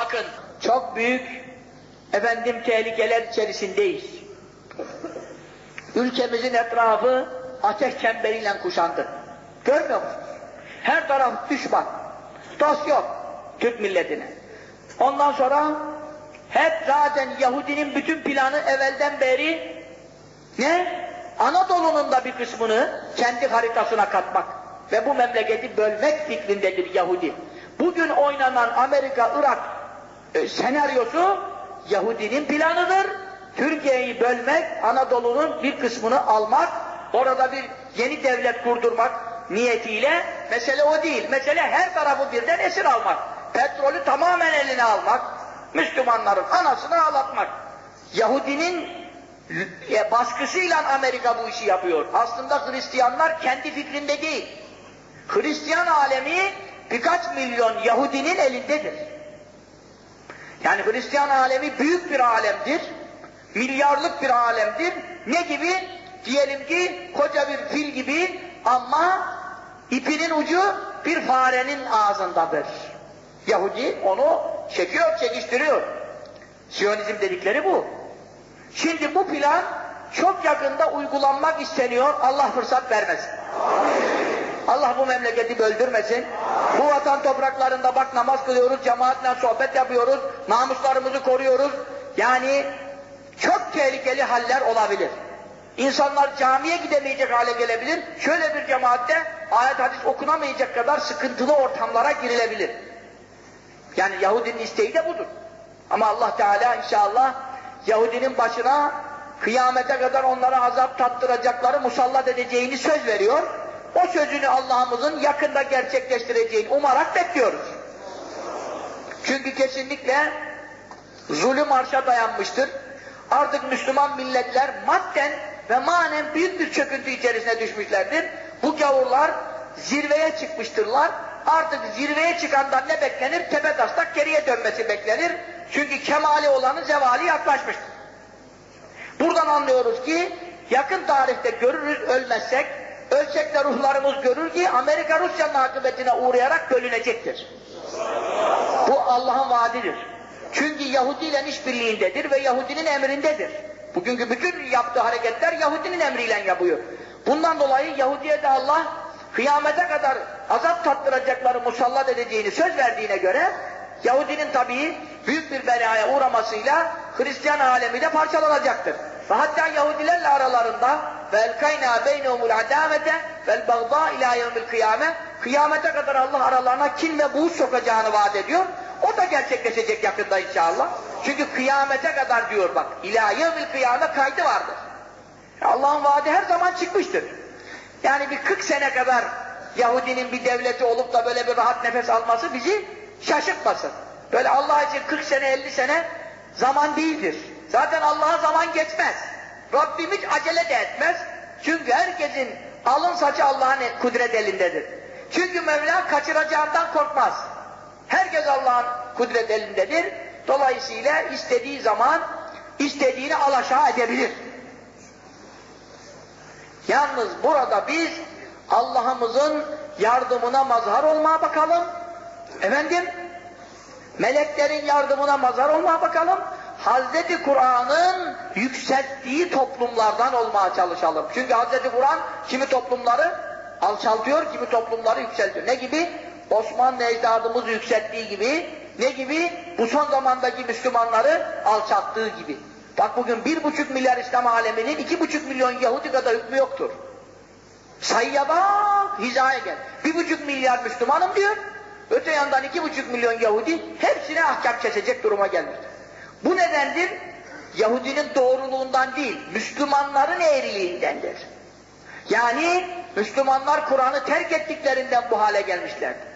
Bakın çok büyük efendim tehlikeler içerisindeyiz. Ülkemizin etrafı ateş çemberiyle kuşandı. Görmüyor musunuz? Her taraf düşman. Dost yok Türk milletine. Ondan sonra hep zaten Yahudinin bütün planı evvelden beri ne? Anadolu'nun da bir kısmını kendi haritasına katmak ve bu memleketi bölmek fikrindedir Yahudi. Bugün oynanan Amerika-Irak e, senaryosu Yahudinin planıdır. Türkiye'yi bölmek, Anadolu'nun bir kısmını almak, orada bir yeni devlet kurdurmak niyetiyle mesele o değil. Mesele her tarafı birden esir almak. Petrolü tamamen eline almak, Müslümanların anasını ağlatmak. Yahudinin e, baskısıyla Amerika bu işi yapıyor. Aslında Hristiyanlar kendi fikrinde değil. Hristiyan alemi birkaç milyon Yahudinin elindedir. Yani Hristiyan alemi büyük bir alemdir. Milyarlık bir alemdir. Ne gibi? Diyelim ki koca bir fil gibi ama ipinin ucu bir farenin ağzındadır. Yahudi onu çekiyor, çekiştiriyor. Siyonizm dedikleri bu. Şimdi bu plan çok yakında uygulanmak isteniyor. Allah fırsat vermesin. Allah bu memleketi böldürmesin. Bu vatan topraklarında bak namaz kılıyoruz, cemaatle sohbet yapıyoruz, namuslarımızı koruyoruz. Yani çok tehlikeli haller olabilir. İnsanlar camiye gidemeyecek hale gelebilir. Şöyle bir cemaatte ayet hadis okunamayacak kadar sıkıntılı ortamlara girilebilir. Yani Yahudinin isteği de budur. Ama Allah Teala inşallah Yahudinin başına kıyamete kadar onlara azap tattıracakları musallat edeceğini söz veriyor. O sözünü Allah'ımızın yakında gerçekleştireceğini umarak bekliyoruz. Çünkü kesinlikle zulüm arşa dayanmıştır. Artık Müslüman milletler madden ve manen büyük bir çöküntü içerisine düşmüşlerdir. Bu gavurlar zirveye çıkmıştırlar. Artık zirveye çıkandan ne beklenir? Tepe taslak geriye dönmesi beklenir. Çünkü kemali olanın zevali yaklaşmıştır. Buradan anlıyoruz ki yakın tarihte görürüz ölmezsek, ölsek de ruhlarımız görür ki Amerika Rusya'nın akıbetine uğrayarak bölünecektir. Bu Allah'ın vaadidir. Çünkü Yahudi ile işbirliğindedir ve Yahudinin emrindedir. Bugünkü bütün yaptığı hareketler Yahudinin emriyle yapıyor. Bundan dolayı Yahudi'ye de Allah kıyamete kadar azap tattıracakları musallat edeceğini söz verdiğine göre Yahudinin tabii büyük bir belaya uğramasıyla Hristiyan alemi de parçalanacaktır. Ve hatta Yahudilerle aralarında وَاَلْقَيْنَا بَيْنَهُمُ الْعَدَامَةَ وَالْبَغْضَى اِلٰى يَوْمِ الْقِيَامَةِ Kıyamete kadar Allah aralarına kin ve buğz sokacağını vaat ediyor. O da gerçekleşecek yakında inşallah. Çünkü kıyamete kadar diyor bak. İlâ yevmil kıyame kaydı vardır. Allah'ın vaadi her zaman çıkmıştır. Yani bir 40 sene kadar Yahudinin bir devleti olup da böyle bir rahat nefes alması bizi şaşırtmasın. Böyle Allah için 40 sene 50 sene zaman değildir. Zaten Allah'a zaman geçmez. Rabbim hiç acele de etmez. Çünkü herkesin alın saçı Allah'ın kudret elindedir. Çünkü Mevla kaçıracağından korkmaz. Herkes Allah'ın kudret elindedir. Dolayısıyla istediği zaman istediğini alaşağı edebilir. Yalnız burada biz Allah'ımızın yardımına mazhar olmaya bakalım. Efendim, meleklerin yardımına mazhar olmaya bakalım. Hazreti Kur'an'ın yükselttiği toplumlardan olmaya çalışalım. Çünkü Hazreti Kur'an kimi toplumları alçaltıyor, kimi toplumları yükseltiyor. Ne gibi? Osmanlı ecdadımızı yükselttiği gibi, ne gibi? Bu son zamandaki Müslümanları alçalttığı gibi. Bak bugün bir buçuk milyar İslam aleminin iki buçuk milyon Yahudi kadar hükmü yoktur. Sayıya bak, hizaya gel. Bir buçuk milyar Müslümanım diyor, öte yandan iki buçuk milyon Yahudi hepsine ahkam kesecek duruma gelmiştir. Bu nedendir? Yahudinin doğruluğundan değil, Müslümanların eğriliğindendir. Yani Müslümanlar Kur'an'ı terk ettiklerinden bu hale gelmişlerdir.